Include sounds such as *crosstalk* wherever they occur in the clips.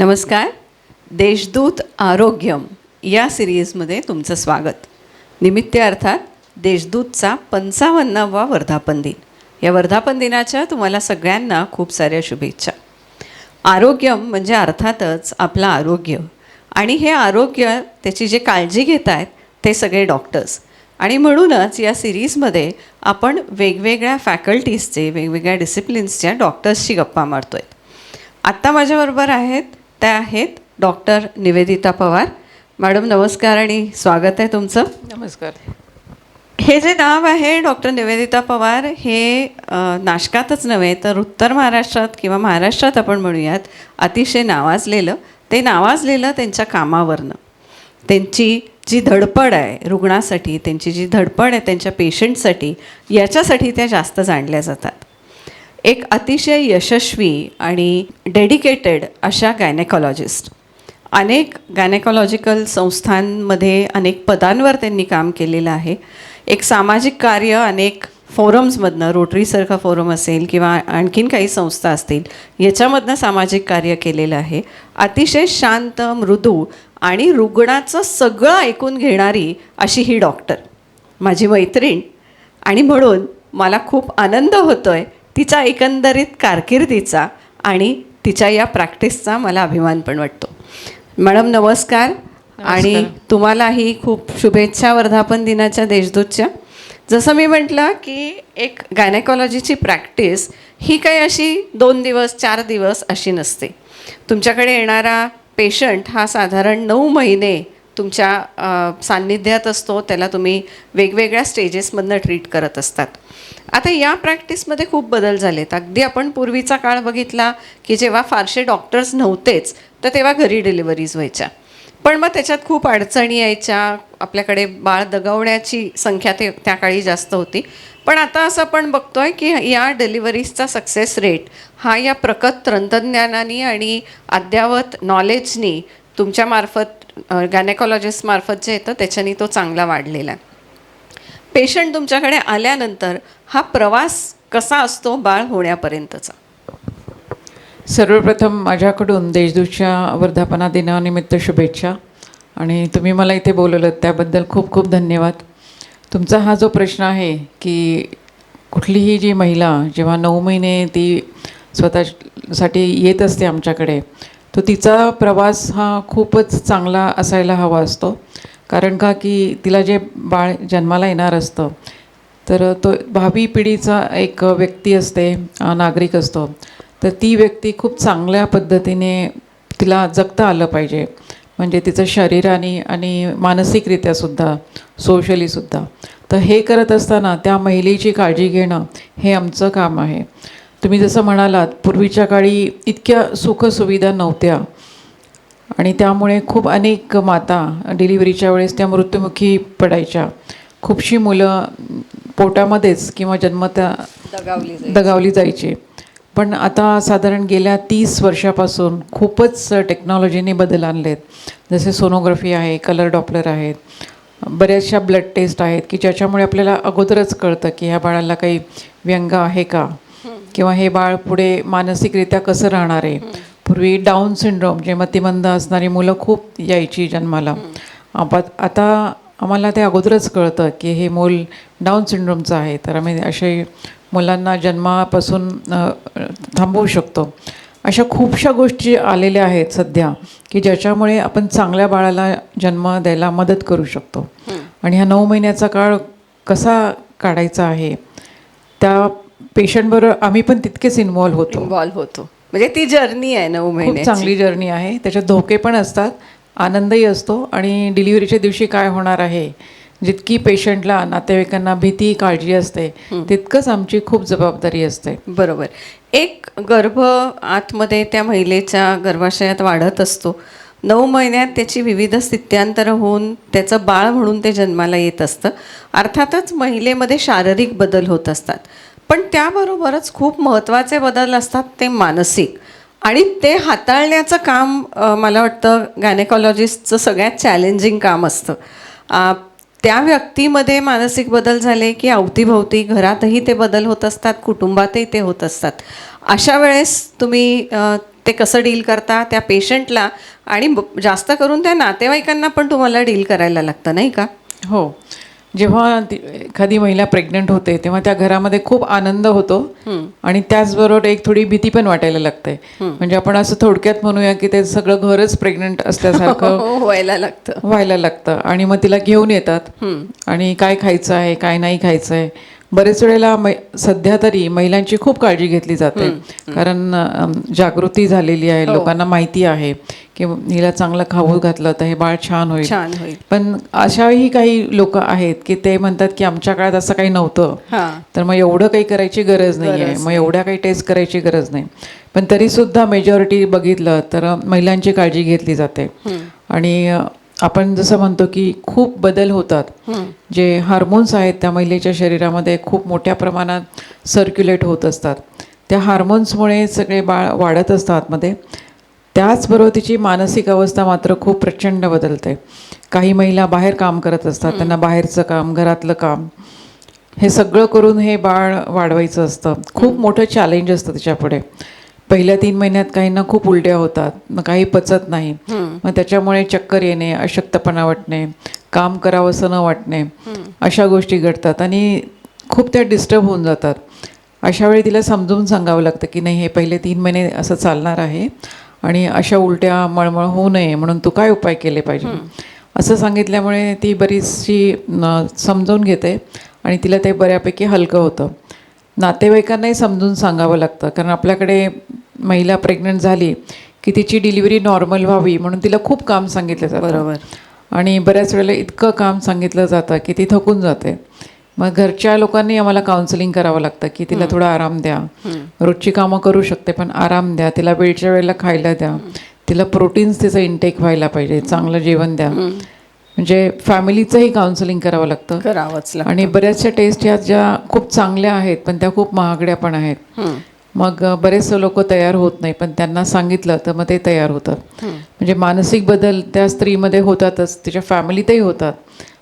नमस्कार. देशदूत आरोग्यम या सिरीजमध्ये तुमचं स्वागत. निमित्त अर्थात देशदूतचा पंचावन्नावा वर्धापन दिन. या वर्धापन दिनाच्या तुम्हाला सगळ्यांना खूप साऱ्या शुभेच्छा. आरोग्यम म्हणजे अर्थातच आपलं आरोग्य. आणि हे आरोग्य त्याची जे काळजी घेत आहेत ते सगळे डॉक्टर्स. आणि म्हणूनच या सिरीजमध्ये आपण वेगवेगळ्या फॅकल्टीजचे वेगवेगळ्या डिसिप्लिन्सच्या डॉक्टर्सची गप्पा मारतो आहे आत्ता माझ्याबरोबर आहेत त्या आहेत डॉक्टर निवेदिता पवार. मॅडम नमस्कार आणि स्वागत आहे तुमचं. नमस्कार. हे जे नाव आहे डॉक्टर निवेदिता पवार हे नाशकातच नव्हे तर उत्तर महाराष्ट्रात किंवा महाराष्ट्रात आपण म्हणूयात अतिशय नावाजलेलं ते नावाजलेलं त्यांच्या कामावरनं. त्यांची जी धडपड आहे रुग्णासाठी त्यांची जी धडपड आहे त्यांच्या पेशंटसाठी याच्यासाठी त्या जास्त जाणल्या जातात. एक अतिशय यशस्वी आणि डेडिकेटेड अशा गायनेकॉलॉजिस्ट अनेक गायनेकॉलॉजिकल संस्थांमध्ये अनेक पदांवर त्यांनी काम केलेलं आहे. एक सामाजिक कार्य अनेक फोरम्समधनं रोटरीसारखा फोरम असेल किंवा आणखीन काही संस्था असतील याच्यामधनं सामाजिक कार्य केलेलं आहे. अतिशय शांत मृदू आणि रुग्णाचं सगळं ऐकून घेणारी अशी ही डॉक्टर माझी मैत्रीण. आणि म्हणून मला खूप आनंद होतो आहे तिच्या एकंदरीत कारकिर्दीचा आणि तिच्या या प्रॅक्टिसचा मला अभिमान पण वाटतो. मॅडम नमस्कार. आणि तुम्हालाही खूप शुभेच्छा वर्धापन दिनाच्या देशदूतच्या. जसं मी म्हटलं की एक गायनेकॉलॉजीची प्रॅक्टिस ही काही अशी दोन दिवस चार दिवस अशी नसते. तुमच्याकडे येणारा पेशंट हा साधारण नऊ महिने तुमच्या सान्निध्यात असतो. त्याला तुम्ही वेगवेगळ्या स्टेजेसमधनं ट्रीट करत असतात. आता या प्रॅक्टिसमध्ये खूप बदल झालेत. अगदी आपण पूर्वीचा काळ बघितला की जेव्हा फारसे डॉक्टर्स नव्हतेच तर तेव्हा घरी डिलिव्हरीज व्हायच्या. पण मग त्याच्यात खूप अडचणी यायच्या. आपल्याकडे बाळ दगवण्याची संख्या ते त्या काळी जास्त होती. पण आता असं आपण बघतोय की या डिलिव्हरीजचा सक्सेस रेट हा या प्रकत तंत्रज्ञानाने आणि अद्यावत नॉलेजनी तुमच्यामार्फत गायनेकॉलॉजिस्टमार्फत जे येतं त्याच्यानी तो चांगला वाढलेला आहे. पेशंट तुमच्याकडे आल्यानंतर हा प्रवास कसा असतो बाळ होण्यापर्यंतचा? सर्वप्रथम माझ्याकडून देशदूतच्या वर्धापना दिनानिमित्त शुभेच्छा. आणि तुम्ही मला इथे बोलवलं त्याबद्दल खूप खूप धन्यवाद. तुमचा हा जो प्रश्न आहे की कुठलीही जी महिला जेव्हा नऊ महिने ती स्वतःसाठी येत असते आमच्याकडे तो तिचा प्रवास हा खूपच चांगला असायला हवा असतो. कारण का की तिला जे बाळ जन्माला येणार असतं तर तो भावी पिढीचा एक व्यक्ती असते नागरिक असतो. तर ती व्यक्ती खूप चांगल्या पद्धतीने तिला जगता आलं पाहिजे. म्हणजे तिचं शरीराने आणि मानसिकरित्यासुद्धा सोशलीसुद्धा तर हे करत असताना त्या महिलेची काळजी घेणं हे आमचं काम आहे. तुम्ही जसं म्हणालात पूर्वीच्या काळी इतक्या सुखसुविधा नव्हत्या. आणि त्यामुळे खूप अनेक माता डिलिव्हरीच्या वेळेस त्या मृत्युमुखी पडायच्या. खूपशी मुलं पोटामध्येच किंवा जन्मत्या दगावली दगावली जायची. पण आता साधारण गेल्या तीस वर्षापासून खूपच टेक्नॉलॉजीने बदल आणलेत. जसे सोनोग्राफी आहे कलर डॉपलर आहेत बऱ्याचशा ब्लड टेस्ट आहेत की ज्याच्यामुळे आपल्याला अगोदरच कळतं की ह्या बाळाला काही व्यंग आहे का? किंवा हे बाळ पुढे मानसिकरित्या कसं राहणार आहे? पूर्वी डाऊन सिंड्रोम जे मतिमंद असणारी मुलं खूप यायची जन्माला. आता आम्हाला ते अगोदरच कळतं की हे मूल डाऊन सिंड्रोमचं आहे. तर आम्ही असे मुलांना जन्मापासून थांबवू शकतो. अशा खूपशा गोष्टी आलेल्या आहेत सध्या की ज्याच्यामुळे आपण चांगल्या बाळाला जन्म द्यायला मदत करू शकतो. आणि हा नऊ महिन्याचा काळ कसा काढायचा आहे त्या पेशंटबरोबर आम्ही पण तितकेच इन्वॉल्व्ह होतो. इन्व्हॉल्व्ह होतो. म्हणजे ती जर्नी आहे नऊ महिने चांगली जर्नी आहे. त्याच्यात धोके पण असतात. आनंदही असतो. आणि डिलिव्हरीच्या दिवशी काय होणार आहे? जितकी पेशंटला नातेवाईकांना भीती काळजी असते तितकंच आमची खूप जबाबदारी असते. बरोबर. एक गर्भ आतमध्ये त्या महिलेच्या गर्भाशयात वाढत असतो. नऊ महिन्यात त्याची विविध स्थित्यांतरं होऊन त्याचं बाळ म्हणून ते जन्माला येत असतं. अर्थातच महिलेमध्ये शारीरिक बदल होत असतात. पण त्याबरोबरच खूप महत्त्वाचे बदल असतात ते मानसिक. आणि ते हाताळण्याचं काम मला वाटतं गायनेकॉलॉजिस्टचं सगळ्यात चॅलेंजिंग काम असतं. त्या व्यक्तीमध्ये मानसिक बदल झाले की अवतीभोवती घरातही ते बदल होत असतात कुटुंबातही ते होत असतात. अशा वेळेस तुम्ही ते कसं डील करता? त्या पेशंटला आणि ब- जास्त करून त्या नातेवाईकांना पण तुम्हाला डील करायला लागतं नाही का? हो. जेव्हा एखादी महिला प्रेग्नंट होते तेव्हा त्या घरामध्ये खूप आनंद होतो. आणि त्याचबरोबर एक थोडी भीती पण वाटायला लागते. म्हणजे आपण असं थोडक्यात म्हणूया की ते सगळं घरच प्रेग्नंट असल्यासारखं *laughs* व्हायला लागतं. व्हायला लागतं. आणि मग तिला घेऊन येतात. आणि काय खायचं आहे काय नाही खायचं आहे. बरेच वेळेला मै सध्या तरी महिलांची खूप काळजी घेतली जाते. कारण जागृती झालेली आहे लोकांना माहिती आहे की हिला चांगलं खाऊ घातलं तर हे बाळ छान होईल. पण अशाही काही लोक आहेत की ते म्हणतात की आमच्या काळात असं काही नव्हतं. हां. तर मग एवढं काही करायची गरज नाही आहे. मग एवढ्या काही टेस्ट करायची गरज नाही. पण तरी सुद्धा मेजॉरिटी बघितलं तर महिलांची काळजी घेतली जाते. आणि आपण जसं म्हणतो की खूप बदल होतात. जे हार्मोन्स आहेत त्या महिलेच्या शरीरामध्ये खूप मोठ्या प्रमाणात सर्क्युलेट होत असतात. त्या हार्मोन्समुळे सगळे बाळ वाढत असतं आतमध्ये. त्याचबरोबर तिची मानसिक अवस्था मात्र खूप प्रचंड बदलते. काही महिला बाहेर काम करत असतात त्यांना बाहेरचं काम घरातलं काम हे सगळं करून हे बाळ वाढवायचं असतं. खूप मोठं चॅलेंज असतं त्याच्यापुढे पहिल्या तीन महिन्यात काहींना खूप उलट्या होतात. मग काही पचत नाही. मग त्याच्यामुळे चक्कर येणे अशक्तपणा वाटणे काम करावंसं न वाटणे अशा गोष्टी घडतात आणि खूप त्या डिस्टर्ब होऊन जातात. अशा वेळी तिला समजून सांगावं लागतं की नाही हे पहिले तीन महिने असं चालणार आहे आणि अशा उलट्या मळमळ होऊ नये म्हणून तू काय उपाय केले पाहिजे? असं सांगितल्यामुळे ती बरीचशी समजून घेते आणि तिला ते बऱ्यापैकी हलकं होतं. नातेवाईकांनाही समजून सांगावं लागतं कारण आपल्याकडे महिला प्रेग्नंट झाली की तिची डिलिव्हरी नॉर्मल व्हावी म्हणून तिला खूप काम सांगितलं जातं. बरोबर. आणि बऱ्याच वेळेला इतकं काम सांगितलं जातं की ती थकून जाते. मग घरच्या लोकांनी आम्हाला काउन्सिलिंग करावं लागतं की तिला थोडा आराम द्या. रोजची कामं करू शकते पण आराम द्या. तिला वेळच्या वेळेला खायला द्या. तिला प्रोटीन्स तिचं इंटेक व्हायला पाहिजे. चांगलं जेवण द्या. म्हणजे फॅमिलीचंही काउन्सिलिंग करावं लागतं. करावंच आणि बऱ्याचशा टेस्ट ह्या ज्या खूप चांगल्या आहेत पण त्या खूप महागड्या पण आहेत. मग बरेचसे लोक तयार होत नाही पण त्यांना सांगितलं तर मग ते तयार होतात. म्हणजे मानसिक बदल त्या स्त्रीमध्ये होतातच तिच्या फॅमिलीतही होतात.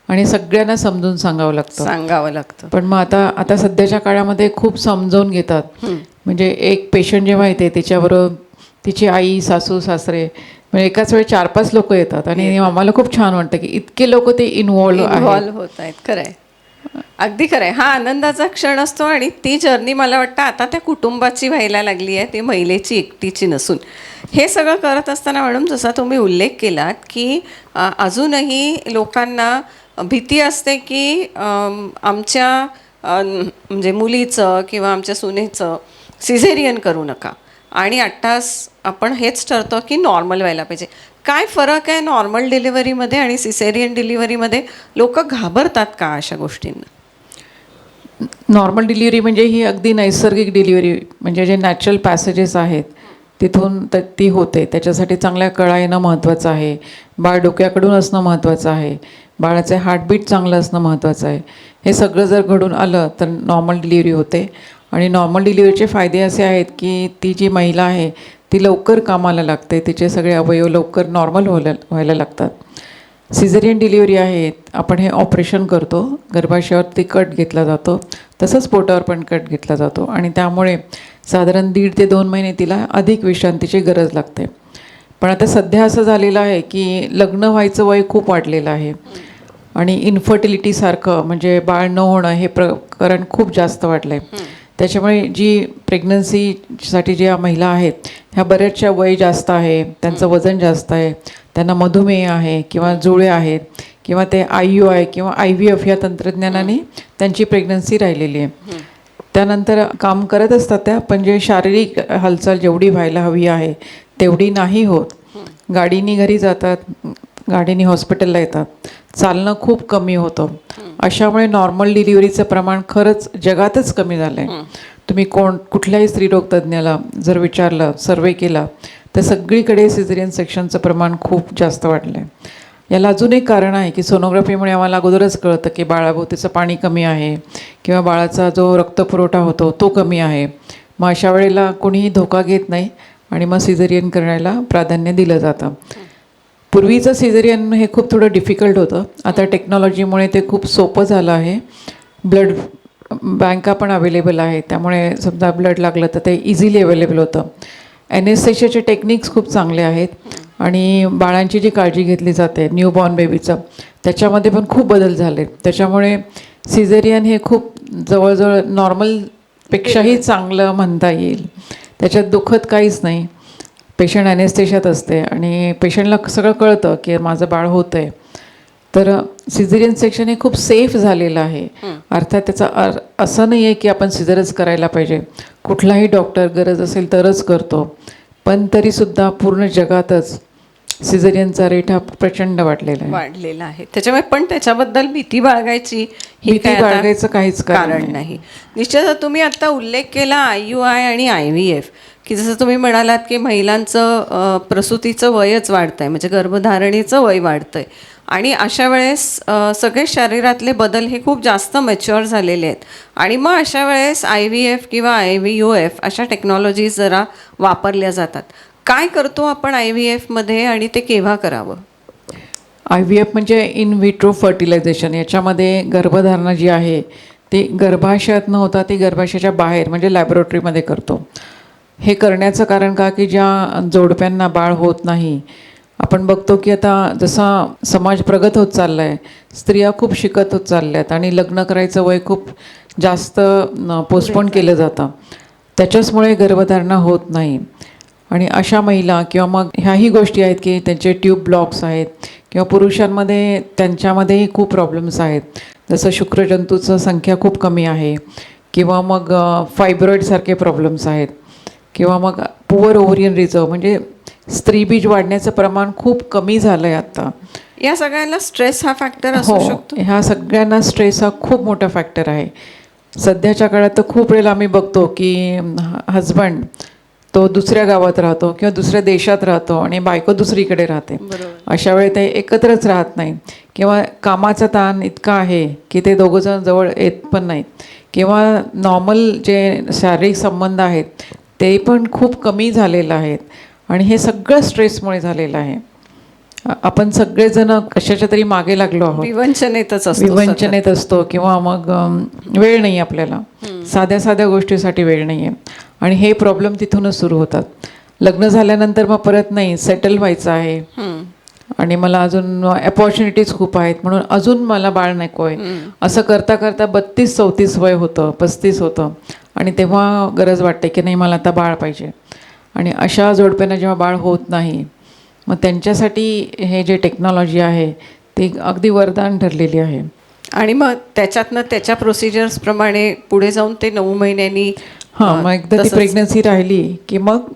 आणि सगळ्यांना समजून सांगावं लागतं. सांगावं लागतं. पण मग आता आता सध्याच्या काळामध्ये खूप समजावून घेतात. म्हणजे एक पेशंट जेव्हा येते तिच्याबरोबर तिची आई सासू सासरे म्हणजे एकाच वेळी चार पाच लोक येतात. आणि आम्हाला खूप छान वाटतं की इतके लोक ते इन्व्हॉल्व आहेत. इन्व्हॉल्व होत आहेत खरंय. अगदी खरं आहे हा आनंदाचा क्षण असतो आणि ती जर्नी मला वाटतं आता त्या कुटुंबाची व्हायला लागली आहे ती महिलेची एकटीची नसून. हे सगळं करत असताना मॅडम जसा तुम्ही उल्लेख केलात की अजूनही लोकांना भीती असते की आमच्या म्हणजे मुलीचं किंवा आमच्या सुनेचं सिझेरियन करू नका. आणि अठ्ठास आपण हेच ठरतो की नॉर्मल व्हायला पाहिजे. काय फरक आहे नॉर्मल डिलिव्हरीमध्ये आणि सिसेरियन डिलिव्हरीमध्ये लोक घाबरतात का अशा गोष्टींना? नॉर्मल डिलिव्हरी म्हणजे ही अगदी नैसर्गिक डिलिव्हरी म्हणजे जे नॅचरल पॅसेजेस आहेत तिथून त ती होते. त्याच्यासाठी चांगल्या कळा येणं महत्त्वाचं आहे. बाळ डोक्याकडून असणं महत्त्वाचं आहे. बाळाचे हार्टबीट चांगलं असणं महत्त्वाचं आहे. हे सगळं जर घडून आलं तर नॉर्मल डिलिव्हरी होते. आणि नॉर्मल डिलिव्हरीचे फायदे असे आहेत की ती जी महिला आहे ती लवकर कामाला लागते. तिचे सगळे अवयव लवकर नॉर्मल व्हायला व्हायला लागतात. सिझेरियन डिलिव्हरी आहे. आपण हे ऑपरेशन करतो. गर्भाशयावरती कट घेतला जातो. तसंच पोटावर पण कट घेतला जातो. आणि त्यामुळे साधारण दीड ते दोन महिने तिला अधिक विश्रांतीची गरज लागते. पण आता सध्या असं झालेलं आहे की लग्न व्हायचं वय खूप वाढलेलं आहे. आणि इन्फर्टिलिटीसारखं म्हणजे बाळ न होणं हे प्रकरण खूप जास्त वाढलं आहे त्याच्यामुळे जी प्रेग्नन्सीसाठी ज्या महिला आहेत ह्या बऱ्याचशा वय जास्त आहे त्यांचं वजन जास्त आहे त्यांना मधुमेह आहे किंवा जुळे आहेत किंवा ते आय यू आहे किंवा आय व्ही एफ या तंत्रज्ञानाने त्यांची प्रेग्नन्सी राहिलेली आहे. त्यानंतर काम करत असतात त्या पण जे शारीरिक हालचाल जेवढी व्हायला हवी आहे तेवढी नाही होत. गाडीनी घरी जातात गाडीने हॉस्पिटलला येतात. चालणं खूप कमी होतं. अशामुळे नॉर्मल डिलिव्हरीचं प्रमाण खरंच जगातच कमी झालं आहे तुम्ही कोण कुठल्याही स्त्रीरोग तज्ज्ञाला जर विचारलं सर्वे केला तर सगळीकडे सिझेरियन सेक्शनचं प्रमाण खूप जास्त वाढलं आहे याला अजून एक कारण आहे की सोनोग्राफीमुळे आम्हाला अगोदरच कळतं की बाळाभोवतीचं पाणी कमी आहे किंवा बाळाचा जो रक्तपुरवठा होतो तो कमी आहे. मग अशा वेळेला कोणीही धोका घेत नाही आणि मग सिझेरियन करण्याला प्राधान्य दिलं जातं. पूर्वीचं सिझेरियन हे खूप थोडं डिफिकल्ट होतं. आता टेक्नॉलॉजीमुळे ते खूप सोपं झालं आहे. ब्लड बँका पण अवेलेबल आहेत त्यामुळे समजा ब्लड लागलं तर ते इझिली अवेलेबल होतं. एनेस्थेशियाचे टेक्निक्स खूप चांगले आहेत. आणि बाळांची जी काळजी घेतली जाते न्यूबॉर्न बेबीचं त्याच्यामध्ये पण खूप बदल झाले. त्याच्यामुळे सिझेरियन हे खूप जवळजवळ नॉर्मलपेक्षाही चांगलं म्हणता येईल. त्याच्यात दुखत काहीच नाही. पेशंट ॲनेस्थेशात असते आणि पेशंटला सगळं कळतं की माझं बाळ होतं आहे तर सिझेरियन सेक्शन हे खूप सेफ झालेलं आहे. अर्थात त्याचा अर असं नाही आहे की आपण सिझरच करायला पाहिजे. कुठलाही डॉक्टर गरज असेल तरच करतो. पण तरीसुद्धा पूर्ण जगातच सिझेरियनचा रेट हा प्रचंड वाढलेला आहे. वाढलेला आहे. त्याच्यामुळे पण त्याच्याबद्दल भीती बाळगायची ही भीती बाळगायचं काहीच कारण नाही. निश्चितच तुम्ही आता उल्लेख केला आय यू आय आणि आय व्ही एफ. की जसं तुम्ही म्हणालात की महिलांचं प्रसूतीचं वयच वाढतं आहे म्हणजे गर्भधारणेचं वय वाढतं आहे आणि अशा वेळेस सगळे शरीरातले बदल हे खूप जास्त मॅच्युअर झालेले आहेत. आणि मग अशा वेळेस आय व्ही एफ किंवा आय व्ही यू एफ अशा टेक्नॉलॉजीज जरा वापरल्या जातात. काय करतो आपण आय व्ही एफमध्ये आणि ते केव्हा करावं? आय व्ही एफ म्हणजे इन विट्रो फर्टिलायझेशन याच्यामध्ये गर्भधारणा जी आहे ती गर्भाशयात न होता ती गर्भाशयाच्या बाहेर म्हणजे लॅबोरेटरीमध्ये करतो. हे करण्याचं कारण का की ज्या जोडप्यांना बाळ होत नाही? आपण बघतो की आता जसा समाज प्रगत होत चालला आहे स्त्रिया खूप शिकत होत चालल्या आहेत आणि लग्न करायचं वय खूप जास्त पोस्टपोन केलं जातं. त्याच्याचमुळे गर्भधारणा होत नाही. आणि अशा महिला किंवा मग ह्याही गोष्टी आहेत की त्यांचे ट्यूब ब्लॉक्स आहेत किंवा पुरुषांमध्ये त्यांच्यामध्येही खूप प्रॉब्लेम्स आहेत. जसं शुक्रजंतूचं संख्या खूप कमी आहे किंवा मग फायब्रॉईडसारखे प्रॉब्लेम्स आहेत. किंवा मग पुअर ओव्हरियन रिझर्व म्हणजे स्त्रीबीज वाढण्याचं प्रमाण खूप कमी झालं आहे आत्ता या सगळ्यांना स्ट्रेस हा फॅक्टर असू हो शकतो. ह्या सगळ्यांना स्ट्रेस हा खूप मोठा फॅक्टर आहे. सध्याच्या काळात तर खूप वेळेला आम्ही बघतो की हजबंड तो दुसऱ्या गावात राहतो किंवा दुसऱ्या देशात राहतो आणि बायको दुसरीकडे राहते. अशा वेळी ते एकत्रच राहत नाही. किंवा कामाचा ताण इतका आहे की ते दोघंजण जवळ येत पण नाहीत. किंवा नॉर्मल जे शारीरिक संबंध आहेत ते पण खूप कमी झालेलं आहेत. आणि हे सगळं स्ट्रेसमुळे झालेलं आहे. आपण सगळेजण कशाच्या तरी मागे लागलो आहोत. विवंचनेतच असतो विवंचनेत असतो किंवा मग वेळ नाही आपल्याला. साध्या साध्या गोष्टीसाठी वेळ नाही आहे आणि हे प्रॉब्लेम तिथूनच सुरू होतात. लग्न झाल्यानंतर मग परत नाही सेटल व्हायचं आहे. आणि मला अजून अपॉर्च्युनिटीज खूप आहेत. म्हणून अजून मला बाळ नको आहे असं करता करता बत्तीस चौतीस वय होतं पस्तीस होतं. आणि तेव्हा गरज वाटते की नाही मला आता बाळ पाहिजे. आणि अशा जोडप्यांना जेव्हा बाळ होत नाही मग त्यांच्यासाठी हे जे टेक्नॉलॉजी आहे ती अगदी वरदान ठरलेली आहे. आणि मग त्याच्यातनं त्याच्या प्रोसिजर्स प्रमाणे पुढे जाऊन ते नऊ महिन्यांनी हां मग एकदा ती प्रेग्नन्सी राहिली की मग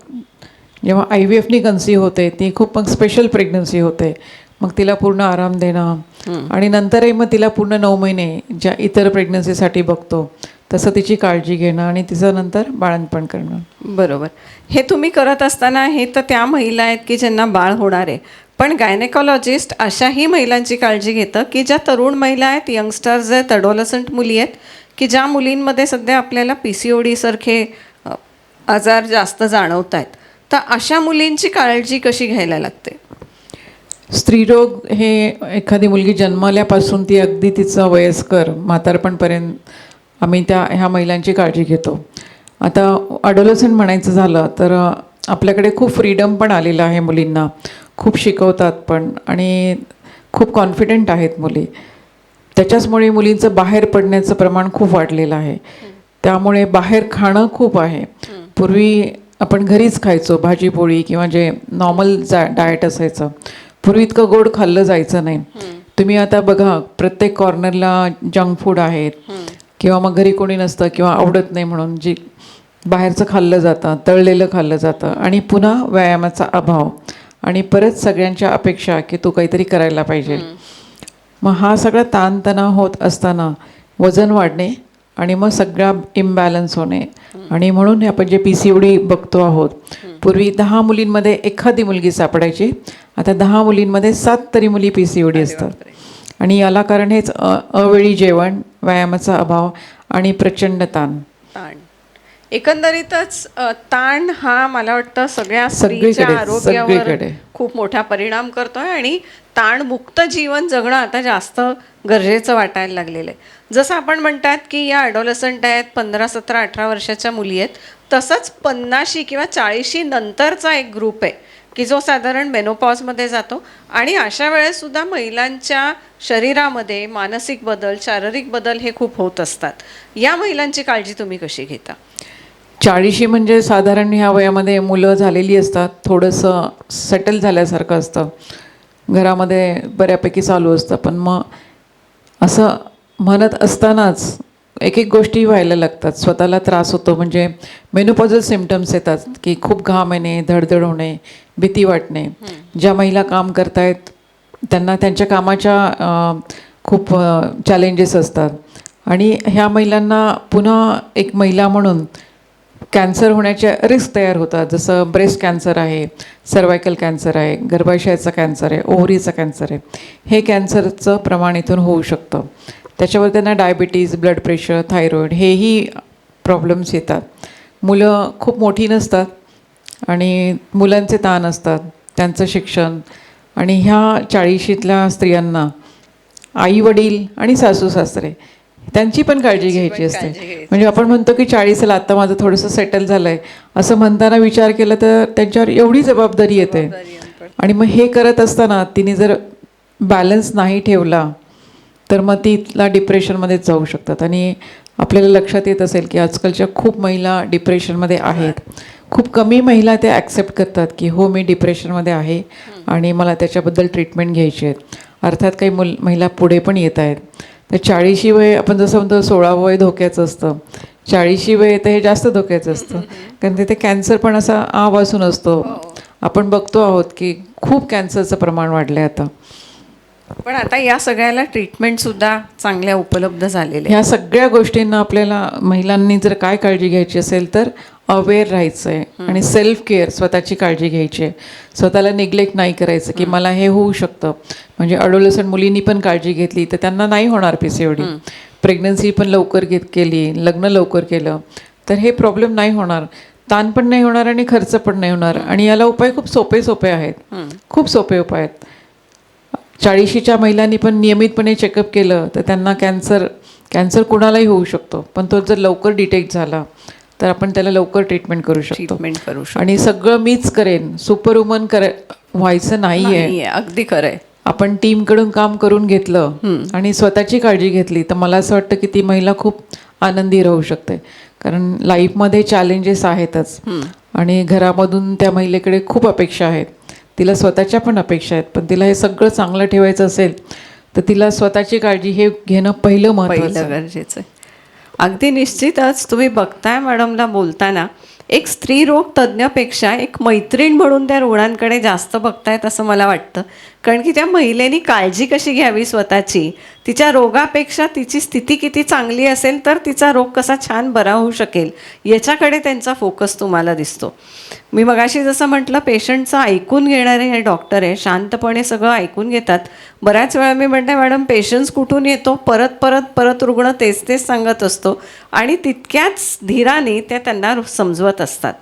जेव्हा आय व्ही एफनी कन्सीव होते ती खूप मग स्पेशल प्रेग्नन्सी होते. मग तिला पूर्ण आराम देणं. आणि नंतरही मग तिला पूर्ण नऊ महिने ज्या इतर प्रेग्नन्सीसाठी बघतो तसं तिची काळजी घेणं आणि तिचं नंतर बाळणपण करणं. बरोबर. हे तुम्ही करत असताना हे तर त्या महिला आहेत की ज्यांना बाळ होणार आहे. पण गायनेकॉलॉजिस्ट अशाही महिलांची काळजी घेतं की ज्या तरुण महिला आहेत यंगस्टर्स आहेत अडोलसंट मुली आहेत की ज्या मुलींमध्ये सध्या आपल्याला पी सी ओ डीसारखे आजार जास्त जाणवत आहेत तर अशा मुलींची काळजी कशी घ्यायला लागते? स्त्रीरोग हे एखादी मुलगी जन्मल्यापासून ती अगदी तिचं वयस्कर म्हातारपणपर्यंत आम्ही त्या ह्या महिलांची काळजी घेतो. आता अडोलसंट म्हणायचं झालं तर आपल्याकडे खूप फ्रीडम पण आलेलं आहे मुलींना. खूप शिकवतात पण आणि खूप कॉन्फिडेंट आहेत मुली. त्याच्याचमुळे मुलींचं बाहेर पडण्याचं प्रमाण खूप वाढलेलं आहे. त्यामुळे बाहेर खाणं खूप आहे. पूर्वी आपण घरीच खायचो भाजी पोळी किंवा जे नॉर्मल जा डाएट असायचं. पूर्वी इतकं गोड खाल्लं जायचं नाही. तुम्ही आता बघा प्रत्येक कॉर्नरला जंक फूड आहेत. किंवा मग घरी कोणी नसतं किंवा आवडत नाही म्हणून जी बाहेरचं खाल्लं जातं तळलेलं खाल्लं जातं आणि पुन्हा व्यायामाचा अभाव आणि परत सगळ्यांच्या अपेक्षा की तू काहीतरी करायला पाहिजे. मग हा सगळा ताणतणाव होत असताना वजन वाढणे आणि मग सगळा इम्बॅलन्स होणे. आणि म्हणून हे आपण जे पी सी डी बघतो आहोत पूर्वी दहा मुलींमध्ये एखादी मुलगी सापडायची आता दहा मुलींमध्ये सात तरी मुली पी सी डी असतात. आणि याला कारण हेच अवेळी जेवण व्यायामाचा अभाव आणि प्रचंड ताण. ताण. एकंदरीतच अ, ताण हा मला वाटतं सगळ्या स्त्रीच्या सगळीकडे, आरोग्यावर सगळीकडे. खूप मोठा परिणाम करतोय आणि ताणमुक्त जीवन जगणं आता जास्त गरजेचं वाटायला लागलेलं आहे. जसं आपण म्हणतात की या ॲडोलसंट आहेत पंधरा सतरा अठरा वर्षाच्या मुली आहेत तसंच पन्नाशी किंवा चाळीशी नंतरचा एक ग्रुप आहे. की जो साधारण मेनोपॉजमध्ये जातो. आणि अशा वेळेससुद्धा महिलांच्या शरीरामध्ये मानसिक बदल शारीरिक बदल हे खूप होत असतात. या महिलांची काळजी तुम्ही कशी घेता? चाळीशी म्हणजे साधारण ह्या वयामध्ये मुलं झालेली असतात. थोडंसं सेटल झाल्यासारखं असतं. घरामध्ये बऱ्यापैकी चालू असतं. पण मग असं म्हणत असतानाच एक एक गोष्टी व्हायला लागतात. स्वतःला त्रास होतो म्हणजे मेनोपॉझल सिमटम्स येतात की खूप घाम येणे धडधड होणे भीती वाटणे. ज्या महिला काम करतायत त्यांना त्यांच्या कामाच्या खूप चॅलेंजेस असतात. आणि ह्या महिलांना पुन्हा एक महिला म्हणून कॅन्सर होण्याच्या रिस्क तयार होतात. जसं ब्रेस्ट कॅन्सर आहे सर्वायकल कॅन्सर आहे गर्भाशयाचा कॅन्सर आहे ओव्हरीचा कॅन्सर आहे. हे कॅन्सरचं प्रमाण इथून होऊ शकतं. त्याच्यावर त्यांना डायबिटीज ब्लड प्रेशर थायरॉईड हेही प्रॉब्लेम्स येतात. मुलं खूप मोठी नसतात आणि मुलांचे ताण असतात त्यांचं शिक्षण आणि ह्या चाळीशीतल्या स्त्रियांना आई वडील आणि सासू सासरे त्यांची पण काळजी घ्यायची असते. म्हणजे आपण म्हणतो की चाळीसला आता माझं थोडंसं सेटल झालं आहे असं म्हणताना विचार केला तर त्यांच्यावर एवढी जबाबदारी येते. आणि मग हे करत असताना तिने जर बॅलन्स नाही ठेवला तर मग तिला डिप्रेशनमध्येच जाऊ शकतात. आणि आपल्याला लक्षात येत असेल की आजकालच्या खूप महिला डिप्रेशनमध्ये आहेत. खूप कमी महिला ते ॲक्सेप्ट करतात की हो मी डिप्रेशनमध्ये आहे आणि मला त्याच्याबद्दल ट्रीटमेंट घ्यायची आहेत अर्थात काही मुल महिला पुढे पण येत आहेत. तर चाळीशी वय आपण जसं म्हणतो सोळावं वय धोक्याचं असतं. चाळीशी वय तर हे जास्त धोक्याचं असतं. कारण तिथे कॅन्सर पण असा आवासून असतो. आपण बघतो आहोत की खूप कॅन्सरचं प्रमाण वाढलं आहे आता. पण आता या सगळ्याला ट्रीटमेंट सुद्धा चांगल्या उपलब्ध झालेल्या. ह्या सगळ्या गोष्टींना आपल्याला महिलांनी जर काय काळजी घ्यायची असेल तर अवेअर राहायचं आहे आणि सेल्फ केअर स्वतःची काळजी घ्यायची आहे. स्वतःला निग्लेक्ट नाही करायचं की मला हे होऊ शकतं. म्हणजे अडोलसन मुलींनी पण काळजी घेतली तर त्यांना नाही होणार पी सी ओडी प्रेग्नन्सी पण लवकर घेत केली लग्न लवकर केलं तर हे प्रॉब्लेम नाही होणार. ताण पण नाही होणार आणि खर्च पण नाही होणार. आणि याला उपाय खूप सोपे सोपे आहेत खूप सोपे उपाय आहेत. चाळीशीच्या महिलांनी पण नियमितपणे चेकअप केलं तर त्यांना कॅन्सर कॅन्सर कुणालाही होऊ शकतो. पण तो जर लवकर डिटेक्ट झाला तर आपण त्याला लवकर ट्रीटमेंट करू शकतो. ट्रीटमेंट करू शकतो. आणि सगळं मीच करेन सुपर वुमन करे व्हायचं नाही आहे नाहीये, अगदी खरंय. आपण टीमकडून काम करून घेतलं आणि स्वतःची काळजी घेतली तर मला असं वाटतं की ती महिला खूप आनंदी राहू शकते. कारण लाईफमध्ये चॅलेंजेस आहेतच. आणि घरामधून त्या महिलेकडे खूप अपेक्षा आहेत. तिला स्वतःच्या पण अपेक्षा आहेत. पण तिला हे सगळं चांगलं ठेवायचं असेल तर तिला स्वतःची काळजी हे घेणं पहिलं महत्त्वाचं गरजेचं आहे. अगदी निश्चितच तुम्ही बघताय मॅडमला बोलताना एक स्त्री रोग तज्ज्ञपेक्षा एक मैत्रीण म्हणून त्या रुग्णांकडे जास्त बघतायत असं मला वाटतं. कारण की त्या महिलेनी काळजी कशी घ्यावी स्वतःची? तिच्या रोगापेक्षा तिची स्थिती किती चांगली असेल तर तिचा रोग कसा छान बरा होऊ शकेल याच्याकडे त्यांचा फोकस तुम्हाला दिसतो. मी मगाशी जसं म्हटलं पेशंटचं ऐकून घेणारे हे डॉक्टर आहे शांतपणे सगळं ऐकून घेतात. बऱ्याच वेळा मी म्हणते मॅडम पेशन्स कुठून येतो? परत परत परत रुग्ण तेच तेच सांगत असतो. आणि तितक्याच धीराने त्या त्यांना समजवत असतात.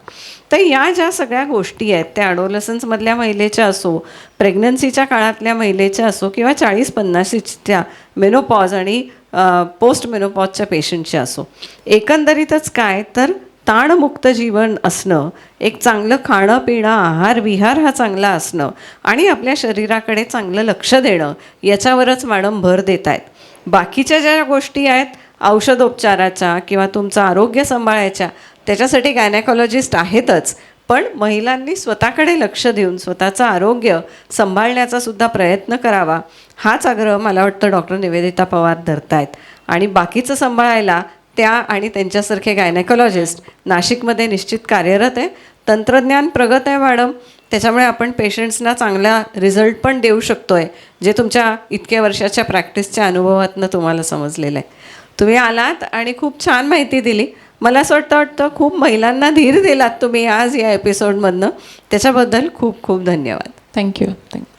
तर या ज्या सगळ्या गोष्टी आहेत त्या अडोलसन्समधल्या महिलेच्या असो प्रेग्नन्सीच्या काळातल्या महिलेच्या असो किंवा चाळीस पन्नासीच्या मेनोपॉज आणि पोस्ट मेनोपॉजच्या पेशंटच्या असो एकंदरीतच काय? तर ताणमुक्त जीवन असणं एक चांगलं खाणं पिणं आहार विहार हा चांगला असणं आणि आपल्या शरीराकडे चांगलं लक्ष देणं याच्यावरच मॅडम भर देत आहेत बाकीच्या ज्या गोष्टी आहेत औषधोपचाराच्या किंवा तुमचं आरोग्य सांभाळायच्या त्याच्यासाठी गायनॅकॉलॉजिस्ट आहेतच पण महिलांनी स्वतःकडे लक्ष देऊन स्वतःचं आरोग्य सांभाळण्याचा सुद्धा प्रयत्न करावा हाच आग्रह मला वाटतं डॉक्टर निवेदिता पवार धरतायत. आणि बाकीचं सांभाळायला त्या आणि त्यांच्यासारखे गायनेकॉलॉजिस्ट नाशिकमध्ये निश्चित कार्यरत आहे. तंत्रज्ञान प्रगत आहे मॅडम. त्याच्यामुळे आपण पेशंट्सना चांगला रिझल्ट पण देऊ शकतो आहे जे तुमच्या इतक्या वर्षाच्या प्रॅक्टिसच्या अनुभवातनं तुम्हाला समजलेलं आहे. तुम्ही आलात आणि खूप छान माहिती दिली. मला असं वाटतं वाटतं खूप महिलांना धीर दिलात तुम्ही आज या एपिसोडमधनं त्याच्याबद्दल खूप खूप धन्यवाद. Thank you thank you